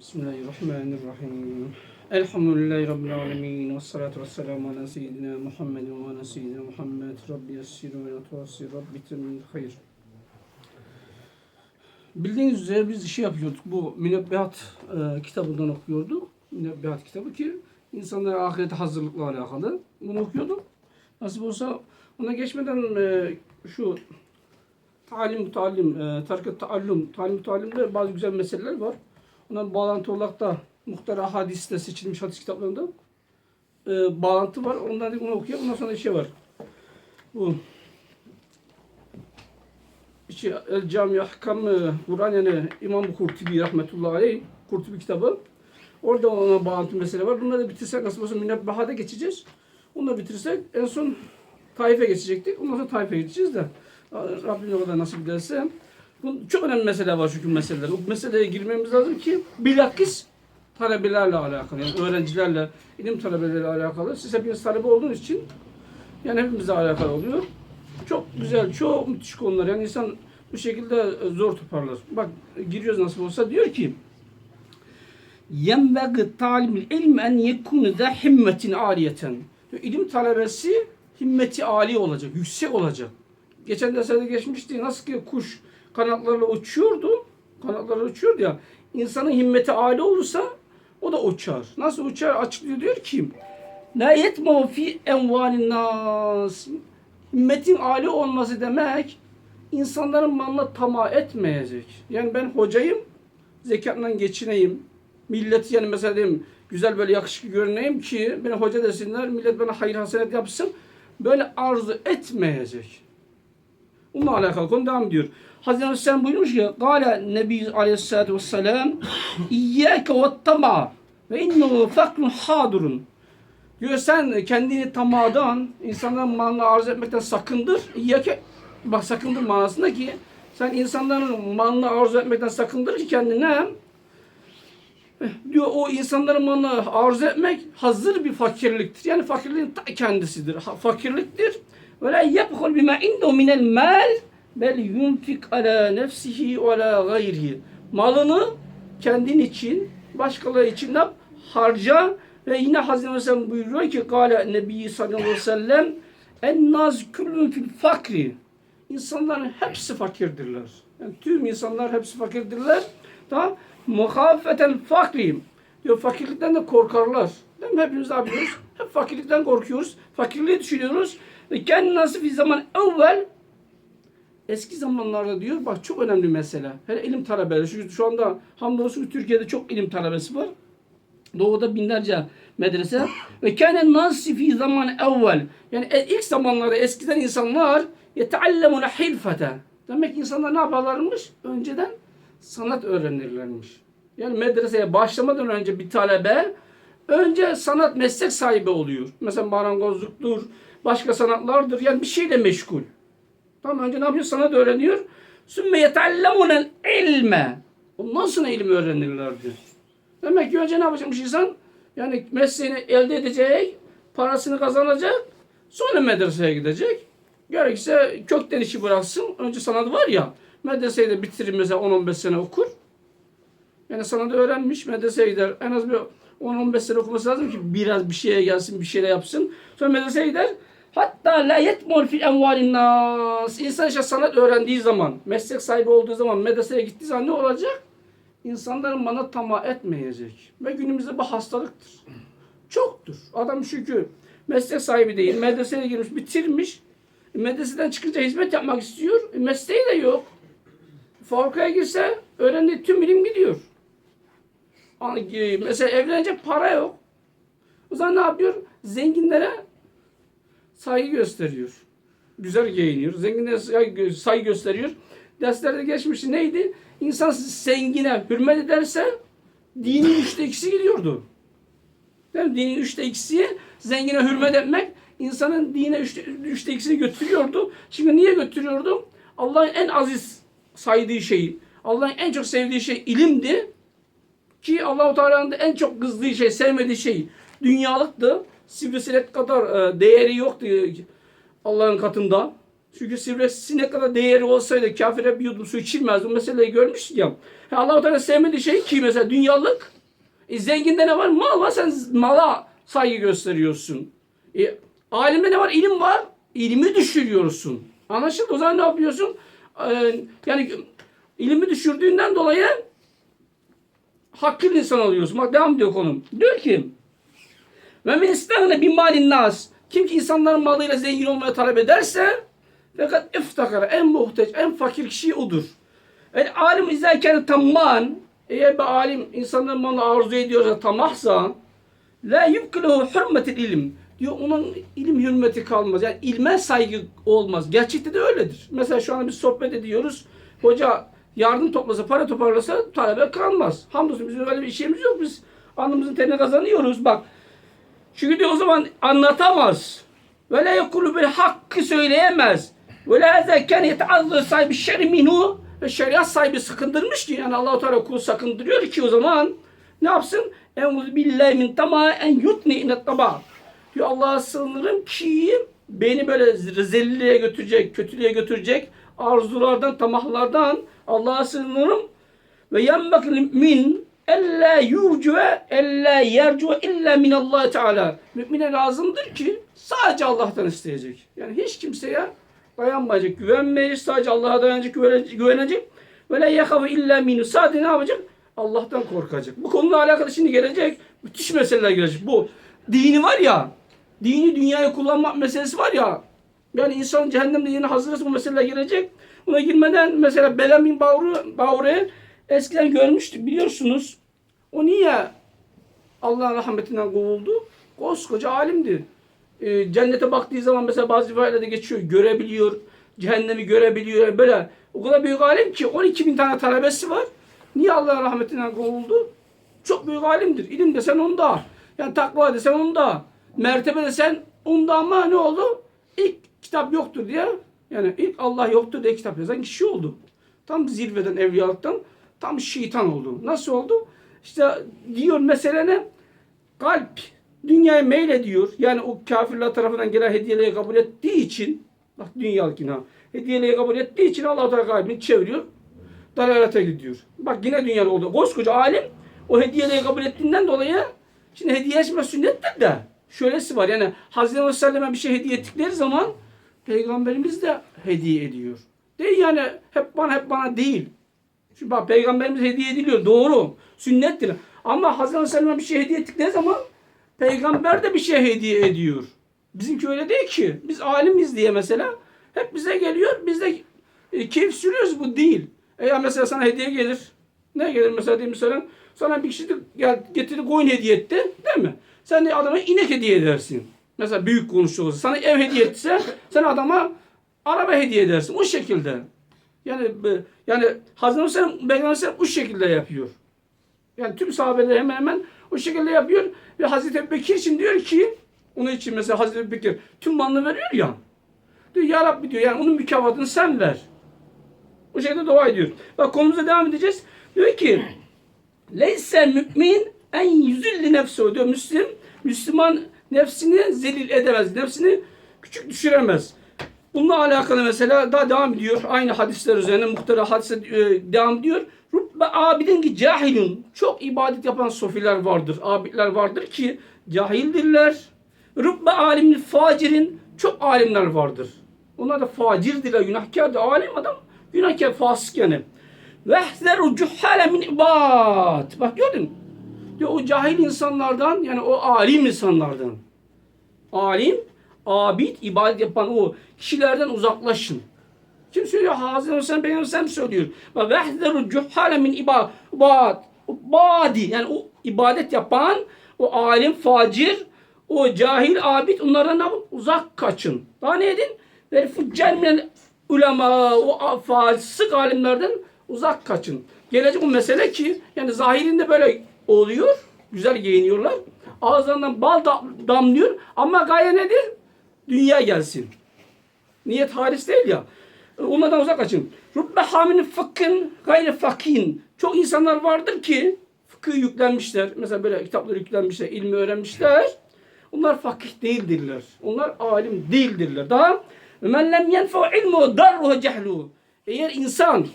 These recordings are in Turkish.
Bismillahirrahmanirrahim. Elhamdülillahi Rabbil alemin. Ve salatu ve selamu ala seyyidina Muhammedin ve ala seyyidina Muhammed. Rabbi yessiru ve natuvassir. Rabbi temin hayır. Bildiğiniz üzere biz işi yapıyorduk. Bu Münebbihat e, kitabından okuyorduk. Münebbihat kitabı ki insanlara ahirete hazırlıkla alakalı. Bunu okuyorduk. Nasip olsa ona geçmeden e, şu talim, talim, e, tarikat taallum, talim, talimde bazı güzel meseleler var. Ondan bağlantı olarak da muhtara hadiste seçilmiş hadis kitaplarında e, bağlantı var. Ondan onu okuyor. Ondan sonra şey var. Bu işte El Cami Ahkam Kur'an yani İmam Kurtubi rahmetullahi aleyh Kurtubi kitabı. Orada ona bağlantı mesele var. Bunları da bitirsek nasıl olsa Münebbaha'da geçeceğiz. Onları bitirsek en son Taif'e geçecektik. Ondan sonra Taif'e geçeceğiz de Rabbim o kadar nasip ederse. Çok önemli mesele var çünkü meseleler. O meseleye girmemiz lazım ki bilakis talebelerle alakalı. Yani öğrencilerle, ilim talebeleriyle alakalı. Siz hepiniz talebe olduğunuz için yani hepimizle alakalı oluyor. Çok güzel, çok müthiş konular. Yani insan bu şekilde zor toparlar. Bak giriyoruz nasıl olsa diyor ki yenbegi talimil ilm en yekunu da himmetin aliyeten. İlim talebesi himmeti âli olacak, yüksek olacak. Geçen derslerde geçmişti. Nasıl ki kuş kanatlarla uçuyordu. Kanatlarla uçuyordu ya. İnsanın himmeti âli olursa o da uçar. Nasıl uçar? Açıklıyor diyor ki La yetmu fi envalin nas. Himmetin âli olması demek insanların malına tamah etmeyecek. Yani ben hocayım, zekatla geçineyim. Millet yani mesela diyeyim, güzel böyle yakışıklı görüneyim ki beni hoca desinler, millet bana hayır hasenet yapsın. Böyle arzu etmeyecek. Bununla alakalı konu devam ediyor. Hazreti Aleyhisselam buyurmuş ki Gale Nebi Aleyhisselatü Vesselam İyyâke ve tama ve innehu fakrun hadurun Diyor sen kendini tamadan, insanların malını arz etmekten sakındır. İyyâke bak sakındır manasında ki sen insanların malını arzu etmekten sakındır ki kendine diyor o insanların malını arzu etmek hazır bir fakirliktir. Yani fakirliğin ta kendisidir. Ha, fakirliktir. Ve la yebhul bima indehu minel mal bel yunfik ala nefsihi ve ala gayrihi. Malını kendin için, başkaları için ne yap? harca ve yine Hazreti Aleyhisselam buyuruyor ki Kale Nebi sallallahu aleyhi ve sellem en naz küllün fil fakri. İnsanların hepsi fakirdirler. Yani tüm insanlar hepsi fakirdirler. Tamam. Muhafeten fakri. Diyor fakirlikten de korkarlar. Değil mi? Hepimiz de biliyoruz. Hep fakirlikten korkuyoruz. Fakirliği düşünüyoruz. Ve kendi nasıl bir zaman evvel eski zamanlarda diyor bak çok önemli mesele. Hele ilim talebeleri. Şu, şu anda hamdolsun ki Türkiye'de çok ilim talebesi var. Doğuda binlerce medrese. Ve kâne nasi fi zaman evvel. Yani e, ilk zamanlarda eskiden insanlar yeteallemune hilfete. Demek insanlar ne yaparlarmış? Önceden sanat öğrenirlermiş. Yani medreseye başlamadan önce bir talebe önce sanat meslek sahibi oluyor. Mesela marangozluktur, başka sanatlardır. Yani bir şeyle meşgul. Tamam önce ne yapıyor? Sanat öğreniyor. Sümme yeteallemunel ilme. Ondan sonra ilim öğrenirler diyor. Demek ki önce ne yapacakmış insan? Yani mesleğini elde edecek, parasını kazanacak, sonra medreseye gidecek. Gerekirse kökten işi bıraksın. Önce sanat var ya, medreseyi de bitirir mesela 10-15 sene okur. Yani sanatı öğrenmiş, medreseye gider. En az bir 10-15 sene okuması lazım ki biraz bir şeye gelsin, bir şeyler yapsın. Sonra medreseye gider. Hatta la yetmur fi envalin nas. İnsan işte sanat öğrendiği zaman, meslek sahibi olduğu zaman, medreseye gittiği zaman ne olacak? İnsanların bana tamah etmeyecek. Ve günümüzde bu hastalıktır. Çoktur. Adam çünkü meslek sahibi değil, medreseye girmiş, bitirmiş. E, medreseden çıkınca hizmet yapmak istiyor. E, mesleği de yok. Fabrikaya girse öğrendiği tüm bilim gidiyor. Mesela evlenecek para yok. O zaman ne yapıyor? Zenginlere saygı gösteriyor. Güzel giyiniyor. Zenginlere saygı gösteriyor. Derslerde geçmişti neydi? İnsan zengine hürmet ederse dinin üçte ikisi gidiyordu. Mi? Dinin üçte ikisi zengine hürmet etmek insanın dine üçte, üçte ikisini götürüyordu. Şimdi niye götürüyordu? Allah'ın en aziz saydığı şey, Allah'ın en çok sevdiği şey ilimdi. Ki Allahu Teala'nın en çok kızdığı şey, sevmediği şey dünyalıktı. Sivrisinek kadar e, değeri yoktu Allah'ın katında. Çünkü sivresi ne kadar değeri olsaydı kafire bir yudum su içilmezdi. Bu meseleyi görmüştük ya. Allah-u Teala sevmediği şey ki mesela dünyalık. E, zenginde ne var? Mal var. Sen mala saygı gösteriyorsun. E, alimde ne var? İlim var. İlmi düşürüyorsun. Anlaşıldı? O zaman ne yapıyorsun? Ee, yani ilmi düşürdüğünden dolayı hakkın insan oluyorsun. Bak devam ediyor konum. Diyor ki ve min istağne bin malin nas. Kim ki insanların malıyla zengin olmaya talep ederse fakat iftakara en muhtaç, en fakir kişi odur. El alim izâken tamman eğer bir alim insanların malını arzu ediyorsa tamahsa la yubkilehu hürmetil ilim diyor onun ilim hürmeti kalmaz. Yani ilme saygı olmaz. Gerçekte de öyledir. Mesela şu an biz sohbet ediyoruz. Hoca yardım toplasa, para toparlasa talebe kalmaz. Hamdolsun bizim öyle bir işimiz yok. Biz alnımızın terini kazanıyoruz. Bak çünkü diyor o zaman anlatamaz. Ve la yekulu bil hakkı söyleyemez. Ve la zeken yeteazzı sahibi şerri minhu ve şeriat sahibi sakındırmış ki yani Allah-u Teala kulu sakındırıyor ki o zaman ne yapsın? Euzu billahi min tama en yutni inet taba. Diyor Allah'a sığınırım ki beni böyle rezilliğe götürecek, kötülüğe götürecek arzulardan, tamahlardan Allah'a sığınırım ve yenbek min ella yurcu ella yercu illa min Allah Teala. Mümine lazımdır ki sadece Allah'tan isteyecek. Yani hiç kimseye dayanmayacak, güvenmeyecek, sadece Allah'a dayanacak, güvenecek. Ve la yekavu illa minu. Sadece ne yapacak? Allah'tan korkacak. Bu konuyla alakalı şimdi gelecek müthiş meseleler gelecek. Bu dini var ya, dini dünyaya kullanmak meselesi var ya, yani insan cehennemde yeni hazırız bu meseleler gelecek. Buna girmeden mesela Bela bin Bavru, Bavru'yu eskiden görmüştük biliyorsunuz. O niye Allah'ın rahmetinden kovuldu? Koskoca alimdi. Ee, cennete baktığı zaman mesela bazı rivayetlerde geçiyor. Görebiliyor. Cehennemi görebiliyor. Böyle o kadar büyük alim ki 12 bin tane talebesi var. Niye Allah'ın rahmetinden kovuldu? Çok büyük alimdir. İlim desen onda. Yani takva desen onda. Mertebe desen onda ama ne oldu? İlk kitap yoktur diye yani ilk Allah yoktur diye kitap yazan kişi oldu. Tam zirveden evliyalıktan tam şeytan oldu. Nasıl oldu? İşte diyor mesele ne? Kalp dünyaya meylediyor. Yani o kafirler tarafından gelen hediyeleri kabul ettiği için bak dünyalık yine hediyeleri kabul ettiği için Allah Teala kalbini çeviriyor. Dalalete gidiyor. Bak yine dünyalı oldu. Koskoca alim o hediyeleri kabul ettiğinden dolayı şimdi hediye etme sünnettir de şöylesi var yani Hazreti Aleyhisselam'a bir şey hediye ettikleri zaman Peygamberimiz de hediye ediyor. Değil yani hep bana hep bana değil. Şimdi bak peygamberimiz hediye ediliyor doğru. Sünnettir. Ama Hazreti Aleyhisselam'a bir şey hediye ettikleri zaman peygamber de bir şey hediye ediyor. Bizimki öyle değil ki. Biz alimiz diye mesela hep bize geliyor. Biz de e, keyif sürüyoruz bu değil. Eğer mesela sana hediye gelir. Ne gelir mesela diyeyim mesela sana bir kişi getirdi koyun hediye etti değil mi? Sen de adama inek hediye edersin. Mesela büyük konuşuyorsa sana ev hediye etse sen adama araba hediye edersin. O şekilde. Yani yani Hazreti Hüseyin Peygamber bu şekilde yapıyor. Yani tüm sahabeler hemen hemen o şekilde yapıyor. Ve Hazreti Ebubekir için diyor ki onun için mesela Hazreti Ebubekir tüm malını veriyor ya. Diyor ya Rabbi diyor yani onun mükafatını sen ver. O şekilde dua ediyor. Bak konumuza devam edeceğiz. Diyor ki Leyse mümin en yüzülli nefsi diyor. Müslim, Müslüman nefsini zelil edemez. Nefsini küçük düşüremez. Bununla alakalı mesela daha devam ediyor. Aynı hadisler üzerine muhtara hadise e, devam ediyor. Rubbe abidin ki cahilun. Çok ibadet yapan sofiler vardır. Abidler vardır ki cahildirler. Rubbe alimin facirin. Çok alimler vardır. Onlar da facirdirler. Günahkardır. Alim adam günahkar fasık yani. Vehzeru cuhale min ibad. Bak gördün? Diyor o cahil insanlardan yani o alim insanlardan. Alim, abid, ibadet yapan o kişilerden uzaklaşın. Kim söylüyor? Hazreti Hüseyin Peygamber söylüyor. Ve vehzeru cuhale min ibad. Badi yani o ibadet yapan o alim, facir, o cahil, abid onlardan ne? Uzak kaçın. Daha ne edin? Ve fuccel minel ulema o fasık alimlerden uzak kaçın. Gelecek o mesele ki yani zahirinde böyle oluyor. Güzel giyiniyorlar. Ağızlarından bal da- damlıyor. Ama gaye nedir? Dünya gelsin. Niyet halis değil ya. Onlardan uzak kaçın. Rubbe haminin fıkhın gayri fakin. Çok insanlar vardır ki fıkıh yüklenmişler. Mesela böyle kitapları yüklenmişler, ilmi öğrenmişler. Onlar fakih değildirler. Onlar alim değildirler. Daha men lem yenfa ilmu darruhu cehlu. Eğer insan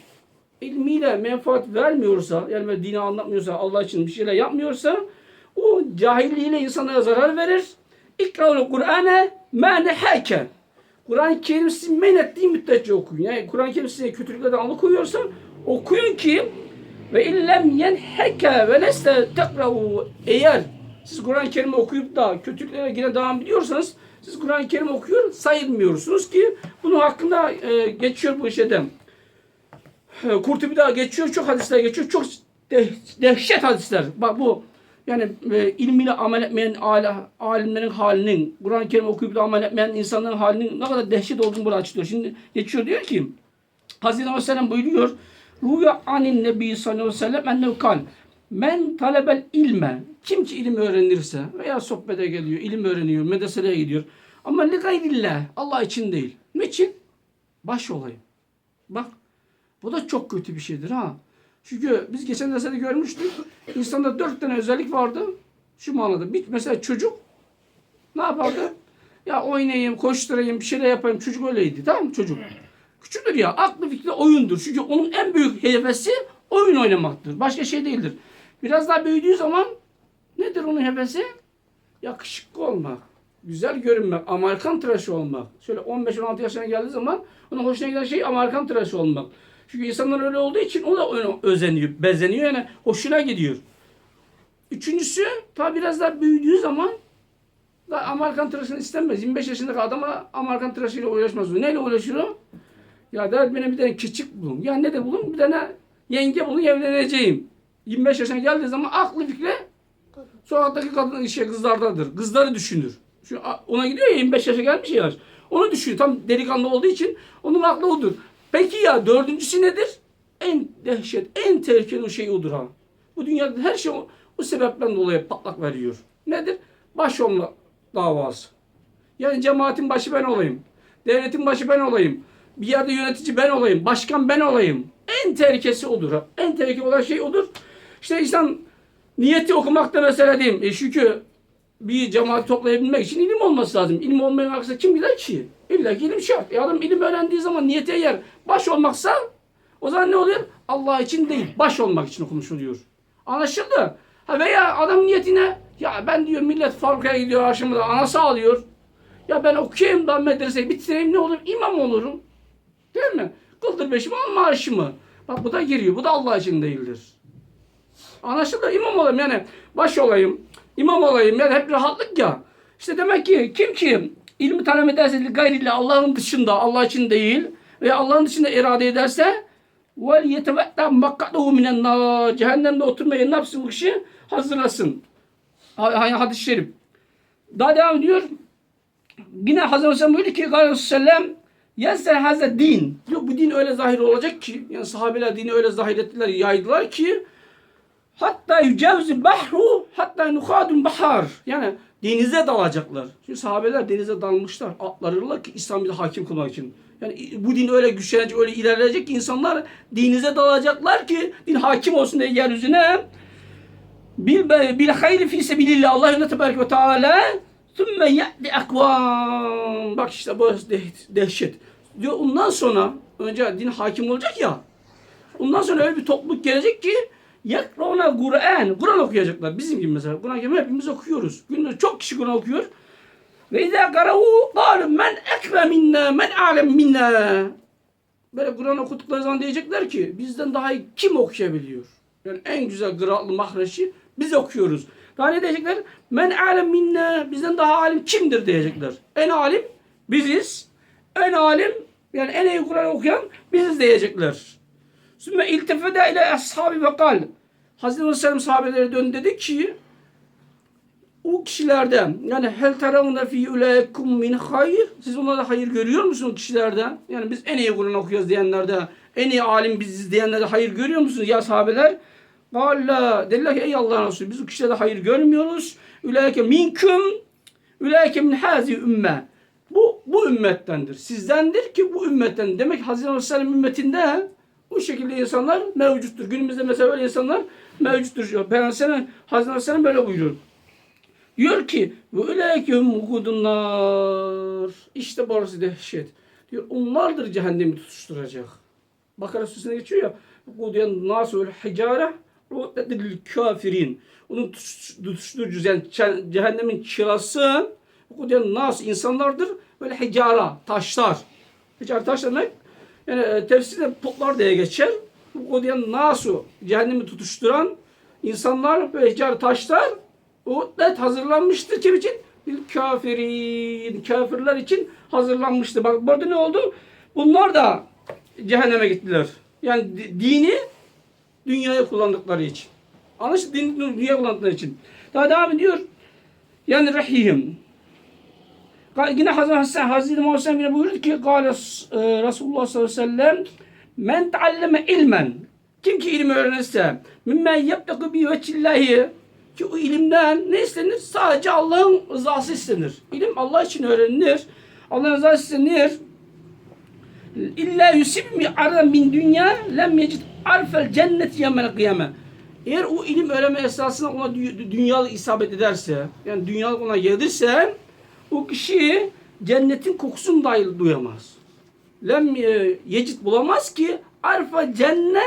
ilmiyle menfaat vermiyorsa, yani dini anlatmıyorsa, Allah için bir şeyler yapmıyorsa, o cahilliğiyle insanlara zarar verir. İkravul Kur'an'e ma nehake. Kur'an-ı Kerim sizin men ettiği müddetçe okuyun. Yani Kur'an-ı Kerim size kötülüklerden alıkoyuyorsa okuyun ki ve illem yenheke ve leste tekravu eğer siz Kur'an-ı Kerim'i okuyup da kötülüklere yine devam ediyorsanız siz Kur'an-ı Kerim okuyor sayılmıyorsunuz ki bunun hakkında e, geçiyor bu şeyden. E, Kurtubi daha geçiyor, çok hadisler geçiyor. Çok de- dehşet hadisler. Bak bu yani e, ilmiyle amel etmeyen ala, alimlerin halinin, Kur'an-ı Kerim okuyup da amel etmeyen insanların halinin ne kadar dehşet olduğunu burada açıklıyor. Şimdi geçiyor diyor ki Hazreti Aleyhisselam buyuruyor. Rüya anin nebi sallallahu aleyhi ve sellem ennehu kal. Men talebel ilme. Kim ki ilim öğrenirse veya sohbete geliyor, ilim öğreniyor, medreselere gidiyor. Ama li gayrillah. Allah için değil. Niçin? Baş olayım. Bak bu da çok kötü bir şeydir ha. Çünkü biz geçen dersde görmüştük. İnsanda dört tane özellik vardı. Şu manada. Bir, mesela çocuk ne yapardı? Ya oynayayım, koşturayım, bir şeyler yapayım. Çocuk öyleydi. Tamam mı çocuk? Küçüktür ya. Aklı fikri oyundur. Çünkü onun en büyük hevesi oyun oynamaktır. Başka şey değildir. Biraz daha büyüdüğü zaman nedir onun hevesi? Yakışıklı olmak. Güzel görünmek. Amerikan tıraşı olmak. Şöyle 15-16 yaşına geldiği zaman onun hoşuna giden şey Amerikan tıraşı olmak. Çünkü insanlar öyle olduğu için o da öyle özeniyor, bezeniyor yani hoşuna gidiyor. Üçüncüsü tabi biraz daha büyüdüğü zaman da Amerikan tıraşını istemez. 25 yaşındaki adama Amerikan tıraşıyla uğraşmaz. Neyle uğraşır o? Ya der bana bir tane küçük bulun. Ya ne de bulun? Bir tane yenge bulun evleneceğim. 25 yaşına geldiği zaman aklı fikri sokaktaki kadın şey kızlardadır. Kızları düşünür. Şu ona gidiyor ya 25 yaşa gelmiş ya. Onu düşünüyor. Tam delikanlı olduğu için onun aklı odur. Peki ya dördüncüsü nedir? En dehşet, en tehlikeli şey odur ha. Bu dünyada her şey o, o sebepten dolayı patlak veriyor. Nedir? Baş olma davası. Yani cemaatin başı ben olayım. Devletin başı ben olayım. Bir yerde yönetici ben olayım. Başkan ben olayım. En tehlikesi odur. ha. En tehlikeli olan şey odur. İşte insan niyeti okumakta mesela diyeyim. E çünkü bir cemaat toplayabilmek için ilim olması lazım. İlim olmayan aksine kim gider ki? İlla ki ilim şart. E adam ilim öğrendiği zaman niyeti eğer baş olmaksa o zaman ne oluyor? Allah için değil, baş olmak için okumuş oluyor. Anlaşıldı? Ha veya adam niyetine ya ben diyor millet fabrikaya gidiyor aşımda anası alıyor. Ya ben okuyayım da medreseyi bitireyim ne olur? İmam olurum. Değil mi? Kıldır beşimi al maaşımı. Bak bu da giriyor. Bu da Allah için değildir. Anlaşıldı. İmam olayım yani baş olayım. İmam olayım yani hep rahatlık ya. İşte demek ki kim ki ilmi talep ederse gayriyle Allah'ın dışında Allah için değil ve Allah'ın dışında irade ederse vel yetevetta makkatuhu minen nar cehennemde oturmaya ne yapsın bu kişi? Hazırlasın. Ha- ha- Hadis-i şerif. Daha devam ediyor. Yine Hazreti Aleyhisselam buyurdu ki Aleyhisselam Yense hazre din. Diyor, bu din öyle zahir olacak ki yani sahabeler dini öyle zahir ettiler, yaydılar ki hatta yücevzi bahru hatta nuhadun bahar. Yani denize dalacaklar. Çünkü sahabeler denize dalmışlar. Atlarırlar ki İslam'ı hakim kılmak için. Yani bu din öyle güçlenecek, öyle ilerleyecek ki insanlar denize dalacaklar ki din hakim olsun diye yeryüzüne. Bil, bil hayri fi sebilillah. Allah yönü tebarek ve teala Sümme ye'ti akvam. Bak işte bu deh- dehşet. Diyor ondan sonra önce din hakim olacak ya. Ondan sonra öyle bir topluluk gelecek ki yekrona Kur'an. Kur'an okuyacaklar. Bizim gibi mesela. Kur'an gibi hepimiz okuyoruz. Günde çok kişi Kur'an okuyor. Ve izâ karahu kâlu men ekre minna men alem minna. Böyle Kur'an okudukları zaman diyecekler ki bizden daha iyi kim okuyabiliyor? Yani en güzel kıraatlı mahreçi biz okuyoruz. Daha ne diyecekler? Men alem minna. Bizden daha alim kimdir diyecekler. En alim biziz. En alim yani en iyi Kur'an okuyan biziz diyecekler. Sümme iltefede ile ashabi ve kal. Hazreti Aleyhisselam sahabelere dön dedi ki o kişilerden yani hel teravne fi ulaikum min hayır siz onlarda hayır görüyor musunuz o kişilerden? Yani biz en iyi Kur'an okuyoruz diyenlerde en iyi alim biziz diyenlerde hayır görüyor musunuz ya sahabeler? Valla dediler ki ey Allah'ın Resulü biz o kişilerde hayır görmüyoruz. Ulaike minkum ulaike min hazi ümme. Bu bu ümmettendir. Sizdendir ki bu ümmetten. Demek Hazreti Aleyhisselam ümmetinde bu şekilde insanlar mevcuttur. Günümüzde mesela öyle insanlar mevcuttur. Peygamber Hazreti Aleyhisselam böyle buyuruyor. Diyor ki hum hukudunlar. İşte burası dehşet. Diyor onlardır cehennemi tutuşturacak. Bakara suresine geçiyor ya. Kudiyen nasul hicare u'dedil kafirin. Onun tutuş- tutuşturucu yani cehennemin çırası kudiyen nas insanlardır. Böyle hicara taşlar. Hicara taş demek yani e, tefsirde putlar diye geçer. Bu kudiyen nasu cehennemi tutuşturan insanlar böyle hicara taşlar u'det hazırlanmıştır kim için? Bir kafirin, kafirler için hazırlanmıştı. Bak burada ne oldu? Bunlar da cehenneme gittiler. Yani di- dini dünyaya kullandıkları için. Anlaşıldı dini dünyaya kullandıkları için. Daha devam ediyor. Yani rahihim. Yine Hazreti Hazreti Muhammed yine buyurdu ki Kale e, Resulullah sallallahu aleyhi ve sellem Men tealleme ilmen kim ki ilim öğrenirse mimmen yebtekü bi veçillahi ki o ilimden ne istenir? Sadece Allah'ın rızası istenir. İlim Allah için öğrenilir. Allah'ın rızası istenir. İlla yusibmi aradan min dünya lem yecid arfel cennet yemel kıyame. Eğer o ilim öğrenme esasında ona dü- dünyalık isabet ederse, yani dünyalık ona gelirse, o kişi cennetin kokusunu dahi duyamaz. Lem e, yecid bulamaz ki arfa cenne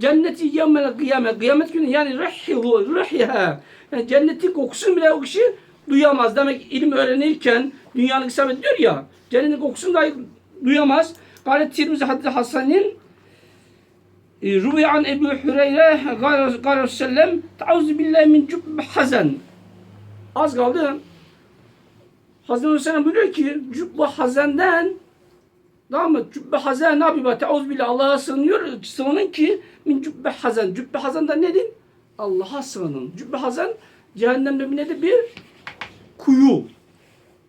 cenneti yemel kıyamet. Kıyamet günü yani rehihu, rehiha. Yani cennetin kokusunu bile o kişi duyamaz. Demek ilim öğrenirken dünyalık isabet ediyor ya, cennetin kokusunu dahi duyamaz. Gayet Tirmizi Haddi Hasan'ın Ruvi an Ebu Hüreyre Gâle sellem Te'avzu billahi min cübb hazen Az kaldı. Hazreti Hüseyin buyuruyor ki cübbe hazenden Tamam mı? Cübbe hazen ne yapıyor? Te'avzu billahi Allah'a sığınıyor. Sığının ki min cübbe hazen. Cübbe hazen da nedir? Allah'a sığının. Cübbe hazen cehennemde bir nedir? Bir kuyu.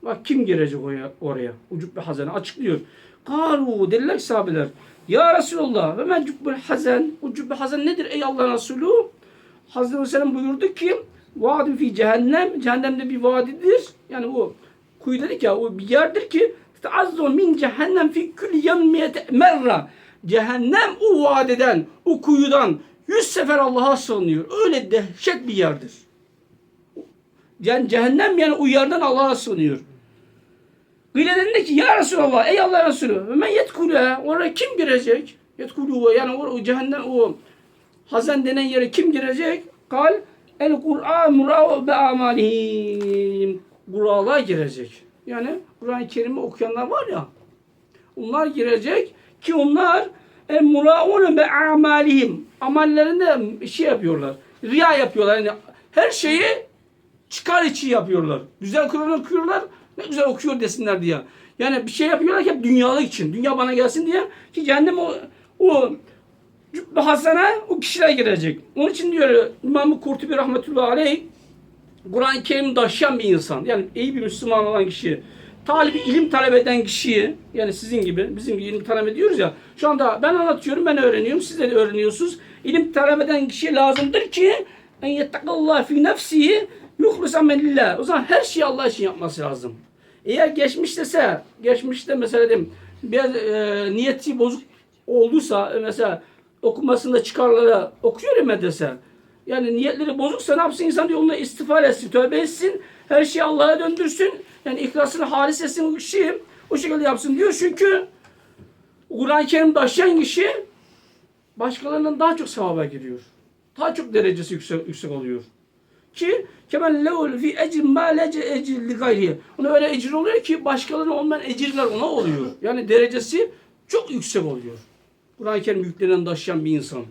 Bak kim girecek oraya? oraya? O cübbe hazene açıklıyor. Karu dediler ki sahabeler. Ya Resulallah ve men cübbül hazen. O cübbe hazen nedir ey Allah Resulü? Hazreti Aleyhisselam buyurdu ki Vadi fi cehennem. Cehennemde bir vadidir. Yani o kuyu dedik ya o bir yerdir ki Teazzu min cehennem fi külli yemmiyete merra. Cehennem o vadiden, o kuyudan yüz sefer Allah'a sığınıyor. Öyle dehşet bir yerdir. Yani cehennem yani o yerden Allah'a sığınıyor. Gıyla dedi ki ya Resulallah ey Allah Resulü men yetkule oraya kim girecek? Yetkulu yani o cehennem o hazen denen yere kim girecek? Kal el Kur'an murav be amalihim. Kur'an'a girecek. Yani Kur'an-ı Kerim'i okuyanlar var ya onlar girecek ki onlar el muraun be amalihim. Amallerinde şey yapıyorlar. Riya yapıyorlar. Yani her şeyi çıkar için yapıyorlar. Güzel Kur'an okuyorlar. Ne güzel okuyor desinler diye. Yani bir şey yapıyorlar ki hep dünyalık için. Dünya bana gelsin diye. Ki cehennem o, o cübbe hasana o kişiler girecek. Onun için diyor İmam-ı Kurtubi rahmetullahi aleyh Kur'an-ı Kerim taşıyan bir insan. Yani iyi bir Müslüman olan kişi. Talibi ilim talep eden kişiyi yani sizin gibi bizim gibi ilim talep ediyoruz ya. Şu anda ben anlatıyorum ben öğreniyorum siz de öğreniyorsunuz. İlim talep eden kişiye lazımdır ki en yettakallah fi nefsihi yuhlus amelillah. O zaman her şeyi Allah için yapması lazım. Eğer geçmiştese, geçmişte mesela diyeyim, bir e, niyeti bozuk olduysa e, mesela okumasında çıkarlara okuyor ya medrese. Yani niyetleri bozuksa ne yapsın? İnsan yoluna istiğfar etsin, tövbe etsin. Her şeyi Allah'a döndürsün. Yani ihlasını halis etsin o kişi. O şekilde yapsın diyor. Çünkü Kur'an-ı Kerim taşıyan kişi başkalarından daha çok sevaba giriyor. Daha çok derecesi yüksek, yüksek oluyor. Ki kemen levul fi ecr ma lece ecr li. Ona öyle ecir oluyor ki başkalarına olmayan ecirler ona oluyor. Yani derecesi çok yüksek oluyor. Kur'an-ı Kerim yüklenen taşıyan bir insan.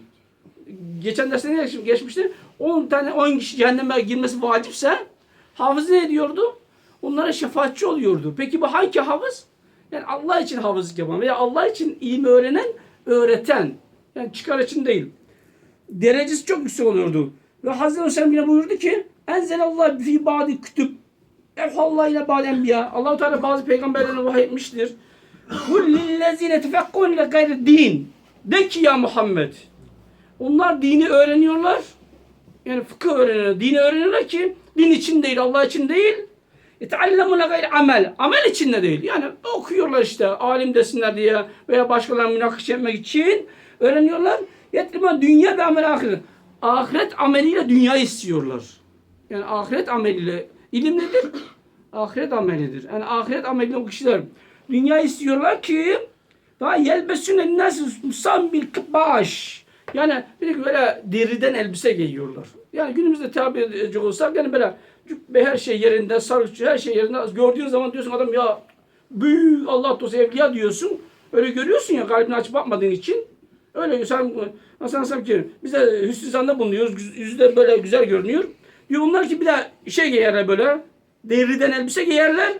Geçen derste ne geç- geçmişti? 10 tane 10 kişi cehenneme girmesi vacipse hafız ne ediyordu? Onlara şefaatçi oluyordu. Peki bu hangi hafız? Yani Allah için hafızlık yapan veya Allah için ilmi öğrenen, öğreten. Yani çıkar için değil derecesi çok yüksek oluyordu. Ve Hazreti Aleyhisselam yine buyurdu ki Enzelallah fi ba'di kütüb Evhallah ile ba'di enbiya Allah-u Teala bazı peygamberlerine vahiy etmiştir. Kul lillezine tefekkun ile gayri din De ki ya Muhammed onlar dini öğreniyorlar. Yani fıkıh öğreniyorlar. Dini öğreniyorlar ki din için değil, Allah için değil. Yeteallemune gayri amel. Amel için de değil. Yani okuyorlar işte alim desinler diye veya başkalarına münakaşa etmek için öğreniyorlar. Yetlime dünya ve amel ahiret. Ahiret ameliyle dünya istiyorlar. Yani ahiret ameliyle ilim nedir? Ahiret amelidir. Yani ahiret ameliyle o kişiler Dünya istiyorlar ki daha yelbesüne nasıl musam bir baş. Yani bir de böyle deriden elbise giyiyorlar. Yani günümüzde tabi edecek olsak yani böyle cübbe her şey yerinde, sarıkçı her şey yerinde. Gördüğün zaman diyorsun adam ya büyük Allah dostu evliya diyorsun. Öyle görüyorsun ya kalbini açıp bakmadığın için. Öyle sen mesela sen ki biz de hüsnü zanda bulunuyoruz. yüz- Yüzü de böyle güzel görünüyor. Diyor onlar ki bir de şey giyerler böyle. Deriden elbise giyerler.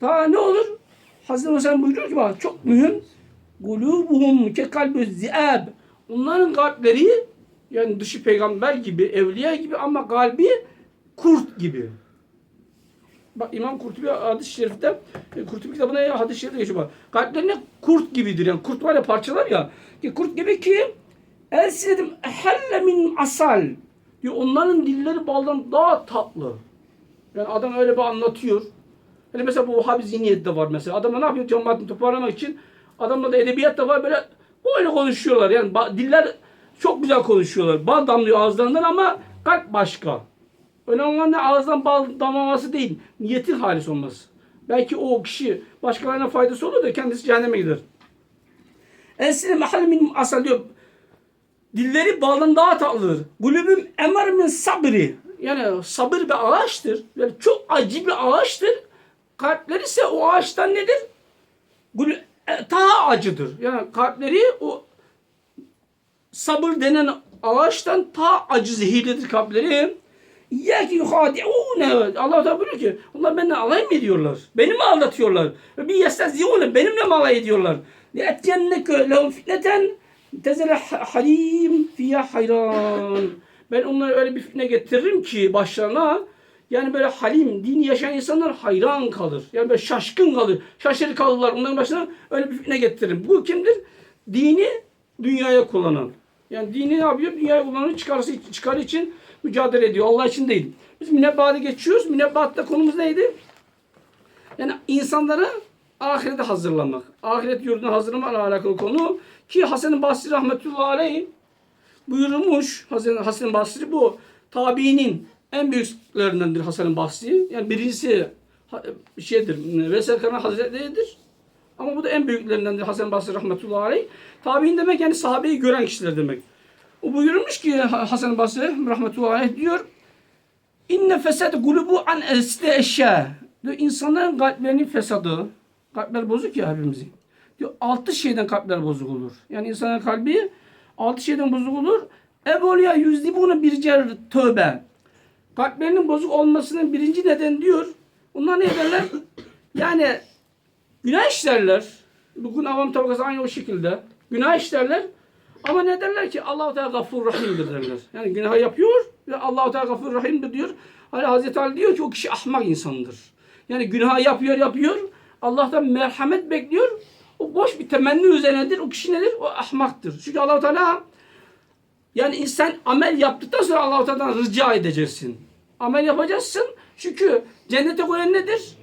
Daha ne olur? Hazreti Hasan buyuruyor ki bak çok mühim. Gulubuhum ke kalbü zi'ab. Onların kalpleri yani dışı peygamber gibi, evliya gibi ama kalbi kurt gibi. Bak İmam Kurtubi hadis-i şerifte e, Kurtubi kitabına hadis-i şerifte geçiyor. Kalplerine kurt gibidir yani kurt var ya parçalar ya. Ki kurt gibi ki elsinedim helle min asal. Diyor onların dilleri baldan daha tatlı. Yani adam öyle bir anlatıyor. Hani mesela bu Vahhabi zihniyette var mesela. Adamlar ne yapıyor? Cemaatini toparlamak için. Adamla da edebiyat da var böyle böyle konuşuyorlar. Yani diller çok güzel konuşuyorlar. Bal damlıyor ağızlarından ama kalp başka. Önemli olan da ağızdan bal damlaması değil. Niyetin halis olması. Belki o kişi başkalarına faydası olur da kendisi cehenneme gider. Esine mahalle min asal diyor. Dilleri baldan daha tatlıdır. Gulübüm emar min sabri. Yani sabır bir ağaçtır. Yani çok acı bir ağaçtır. Kalpleri ise o ağaçtan nedir? Gulü, daha acıdır. Yani kalpleri o sabır denen ağaçtan daha acı zehirlidir kalpleri. Ya ki yuhadi'une. Allah da buyuruyor ki onlar benimle alay mı ediyorlar? Beni mi aldatıyorlar? Bir yesteziyune. Benimle mi alay ediyorlar? Li'etiyenneke lehum fitneten tezele halim fiyah hayran. Ben onlara öyle bir fitne getiririm ki başlarına yani böyle halim, dini yaşayan insanlar hayran kalır. Yani böyle şaşkın kalır. Şaşırır kalırlar. Onların başına öyle bir fitne getiririm. Bu kimdir? Dini dünyaya kullanan. Yani dini ne yapıyor? Dünyaya kullananı çıkarsı, çıkarı için mücadele ediyor. Allah için değil. Biz münebbahatı geçiyoruz. Münebbahatta konumuz neydi? Yani insanları ahirete hazırlamak. Ahiret yurduna hazırlamakla alakalı konu. Ki Hasan-ı Basri rahmetullahi aleyh buyurmuş. Hasan, Hasan Basri bu tabiinin en büyüklerindendir Hasan Basri. Yani birincisi şeydir, Veysel Karani Hazretleri'dir. Ama bu da en büyüklerindendir Hasan Basri rahmetullahi aleyh. Tabiin demek yani sahabeyi gören kişiler demek. O buyurmuş ki Hasan Basri rahmetullahi aleyh diyor. İnne fesad gulubu an este eşya. Diyor insanların kalplerinin fesadı. Kalpler bozuk ya hepimizin. Diyor altı şeyden kalpler bozuk olur. Yani insanın kalbi altı şeyden bozuk olur. Evoliya yüzdi bunu bir cer tövbe. Kalplerinin bozuk olmasının birinci neden diyor. Onlar ne ederler? yani günah işlerler. Bugün avam tabakası aynı o şekilde. Günah işlerler. Ama ne derler ki Allah-u Teala gafur rahimdir derler. Yani günah yapıyor ve Allah-u Teala gafur rahimdir diyor. Hani Hazreti Ali diyor ki o kişi ahmak insandır. Yani günah yapıyor yapıyor. Allah'tan merhamet bekliyor. O boş bir temenni üzerinedir. O kişi nedir? O ahmaktır. Çünkü Allah-u Teala yani insan amel yaptıktan sonra Allah-u Teala'dan rica edeceksin. Amel yapacaksın. Çünkü cennete koyan nedir?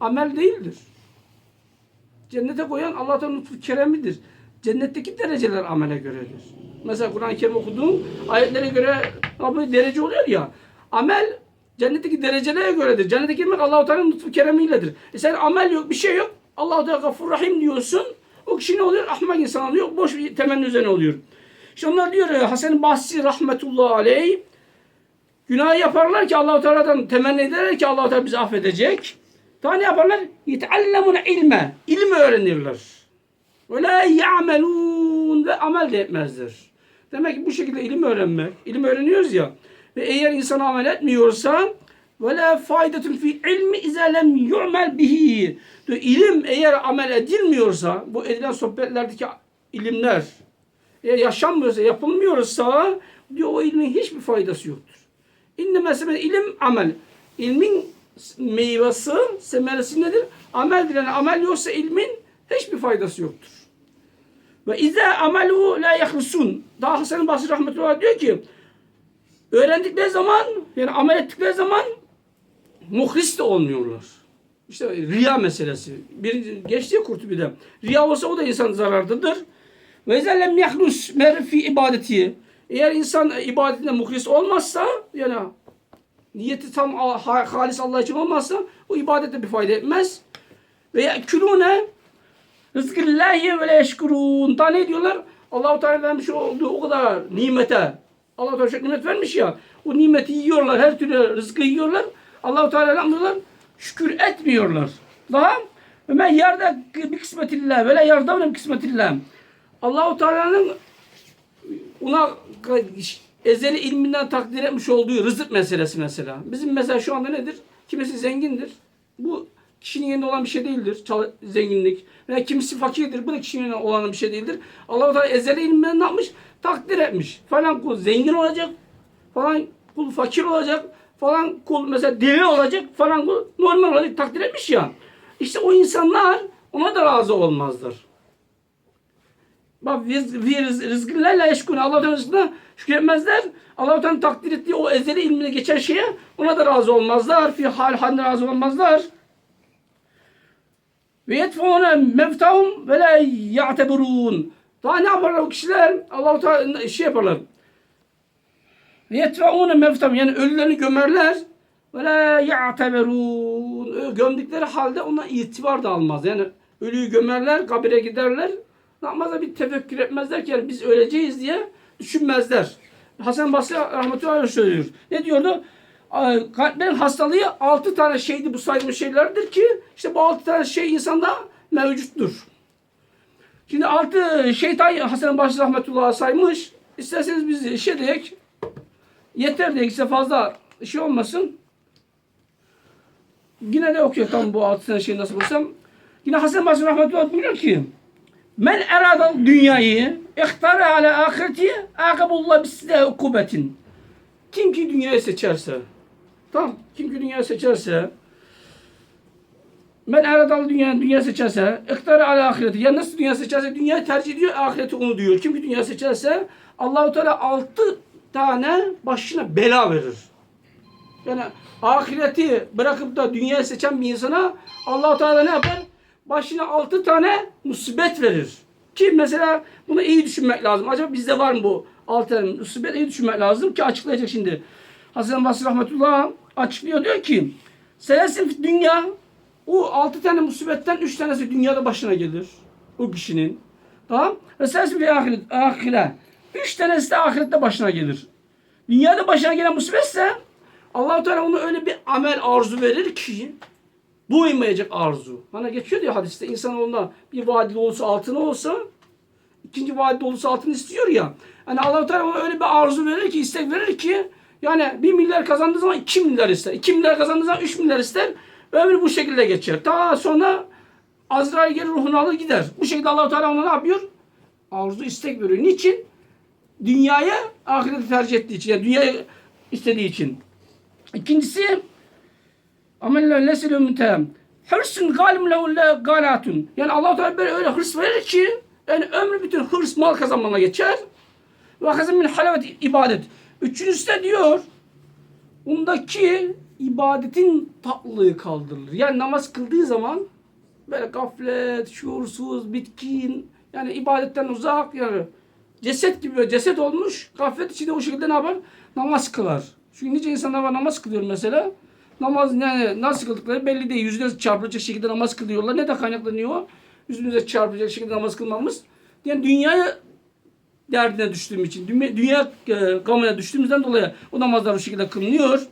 Amel değildir. Cennete koyan Allah'tan lütfu keremidir. Cennetteki dereceler amele göredir. Mesela Kur'an-ı Kerim okuduğun ayetlere göre abi derece oluyor ya. Amel cennetteki derecelere göredir. Cennete girmek Allah-u Teala'nın lütfu keremiyledir. E sen amel yok, bir şey yok. Allah-u Teala gafur rahim diyorsun. O kişi ne oluyor? Ahmak insan oluyor. Boş bir temenni üzerine oluyor. İşte onlar diyor Hasan Basri rahmetullahi aleyh Günah yaparlar ki Allah-u Teala'dan temenni ederler ki Allah-u Teala bizi affedecek. Daha ne yaparlar? Yeteallemun ilme. İlim öğrenirler. Ve la ya'melun ve amel de etmezler. Demek ki bu şekilde ilim öğrenmek, ilim öğreniyoruz ya. Ve eğer insan amel etmiyorsa ve la faydetun fi ilmi iza lem yu'mel bihi. Diyor, İlim eğer amel edilmiyorsa, bu edilen sohbetlerdeki ilimler eğer yaşanmıyorsa, yapılmıyorsa diyor o ilmin hiçbir faydası yoktur. İnne mesela ilim amel. İlmin meyvesi, semeresi nedir? Ameldir. Yani amel yoksa ilmin hiçbir faydası yoktur. Ve izâ amelu la yahrusun. Daha Hasan Basri rahmetullah diyor ki öğrendikleri zaman yani amel ettikleri zaman muhlis de olmuyorlar. İşte riya meselesi. Bir geçti Kurtubi'de. Riya olsa o da insan zarardadır. Ve izâ lem yahlus mer fi ibadeti. Eğer insan ibadetinde muhlis olmazsa yani niyeti tam ha- halis Allah için olmazsa o ibadette bir fayda etmez. ve yekulune rızkıllahi ve la yeşkurun. Daha ne diyorlar? Allah-u Teala vermiş olduğu o kadar nimete. Allah-u Teala çok nimet vermiş ya. O nimeti yiyorlar. Her türlü rızkı yiyorlar. Allah-u Teala ne yapıyorlar? Şükür etmiyorlar. Daha ve men yarda bir kısmetillah ve la yarda bir kısmetillah. Allah-u Teala'nın ona ezeli ilminden takdir etmiş olduğu rızık meselesi mesela. Bizim mesela şu anda nedir? Kimisi zengindir. Bu kişinin yerinde olan bir şey değildir. Zenginlik. Veya kimisi fakirdir. Bu da kişinin yerinde olan bir şey değildir. Allah-u Teala ezeli ilminden ne yapmış? Takdir etmiş. Falan kul zengin olacak. Falan kul fakir olacak. Falan kul mesela deli olacak. Falan kul normal olacak. Takdir etmiş ya. İşte o insanlar ona da razı olmazlar. Bak rızkıyla yeşkun. Allah'ın rızkına şükretmezler. Allah'tan takdir ettiği o ezeli ilmine geçen şeye ona da razı olmazlar. Fi hal halinde razı olmazlar. Ve yetfûne mevtahum ve la ya'teburun. Daha ne yaparlar o kişiler? Allah-u Teala şey yaparlar. Ve yetfûne mevtahum yani ölülerini gömerler. Ve la ya'teburun. Gömdükleri halde ona itibar da almaz. Yani ölüyü gömerler, kabire giderler. Ne yapmazlar? Bir tefekkür etmezler ki yani biz öleceğiz diye düşünmezler. Hasan Basri rahmetullahi söylüyor. Ne diyordu? Kalplerin hastalığı altı tane şeydi bu saydığımız şeylerdir ki işte bu altı tane şey insanda mevcuttur. Şimdi altı şeytan Hasan Basri rahmetullahi saymış. İsterseniz biz şey diyek yeter diyek size fazla şey olmasın. Yine de okuyor tam bu altı tane şey nasıl bulsam. Yine Hasan Basri rahmetullahi buyuruyor ki Men eradal dünyayı ihtara ala ahireti akabullah bisle ukubetin. Kim ki dünyayı seçerse tamam kim ki dünyayı seçerse men eradal dünya dünya seçerse ihtara ala ahireti ya nasıl dünya seçerse dünyayı tercih ediyor ahireti onu diyor. Kim ki dünya seçerse Allahu Teala altı tane başına bela verir. Yani ahireti bırakıp da dünyayı seçen bir insana Allahu Teala ne yapar? Başına altı tane musibet verir. Ki mesela bunu iyi düşünmek lazım. Acaba bizde var mı bu altı tane musibet? İyi düşünmek lazım ki açıklayacak şimdi. Hasan Basri Rahmetullah açıklıyor diyor ki Selesin dünya o altı tane musibetten üç tanesi dünyada başına gelir. O kişinin. Tamam. Ve selesin bir ahiret, ahire. Üç tanesi de ahirette başına gelir. Dünyada başına gelen musibetse Allah-u Teala ona öyle bir amel arzu verir ki doymayacak arzu. Hani geçiyor diyor hadiste insanoğluna bir vadi dolusu altını olsa ikinci vadi dolusu altın istiyor ya. Hani Allah-u Teala ona öyle bir arzu verir ki istek verir ki yani bir milyar kazandığı zaman iki milyar ister. iki milyar kazandığı zaman üç milyar ister. Ömrü bu şekilde geçer. Ta sonra Azrail gelir ruhunu alır gider. Bu şekilde Allah-u Teala ona ne yapıyor? Arzu istek veriyor. Niçin? Dünyaya ahireti tercih ettiği için. Yani dünyayı istediği için. İkincisi amelle nesilü mütehem. Hırsın galim lehulle ganatun. Yani Allah Teala böyle öyle hırs verir ki yani ömrü bütün hırs mal kazanmana geçer. Ve hazım min halavet ibadet. Üçüncüsü de diyor bundaki ibadetin tatlılığı kaldırılır. Yani namaz kıldığı zaman böyle gaflet, şuursuz, bitkin yani ibadetten uzak yani ceset gibi böyle ceset olmuş gaflet içinde o şekilde ne yapar? Namaz kılar. Çünkü nice insanlar var namaz kılıyor mesela. Namaz yani nasıl kıldıkları belli değil. Yüzüne çarpılacak şekilde namaz kılıyorlar. Ne de kaynaklanıyor? Yüzümüze çarpılacak şekilde namaz kılmamız. Yani dünyaya derdine düştüğüm için, dünya, dünya e, gamına düştüğümüzden dolayı o namazlar bu şekilde kılınıyor.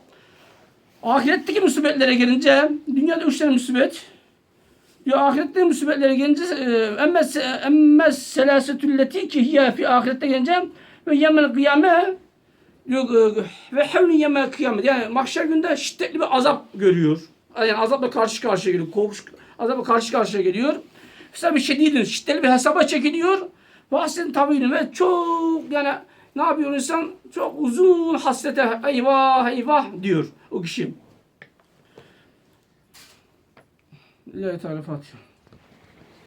Ahiretteki musibetlere gelince, dünyada üç tane musibet. Ya ahiretteki musibetlere gelince emmes emmes selasetülleti ki hiye fi ahirette gelince ve yemel kıyame ve hevli yemel kıyamet. Yani mahşer günde şiddetli bir azap görüyor. Yani azapla karşı karşıya geliyor. Korkuş azapla karşı karşıya geliyor. Hesabı şedidin şiddetli bir hesaba çekiliyor. Bahsin tabiini ve çok yani ne yapıyor insan? Çok uzun hasrete eyvah eyvah diyor o kişi. Lillahi Teala Fatiha.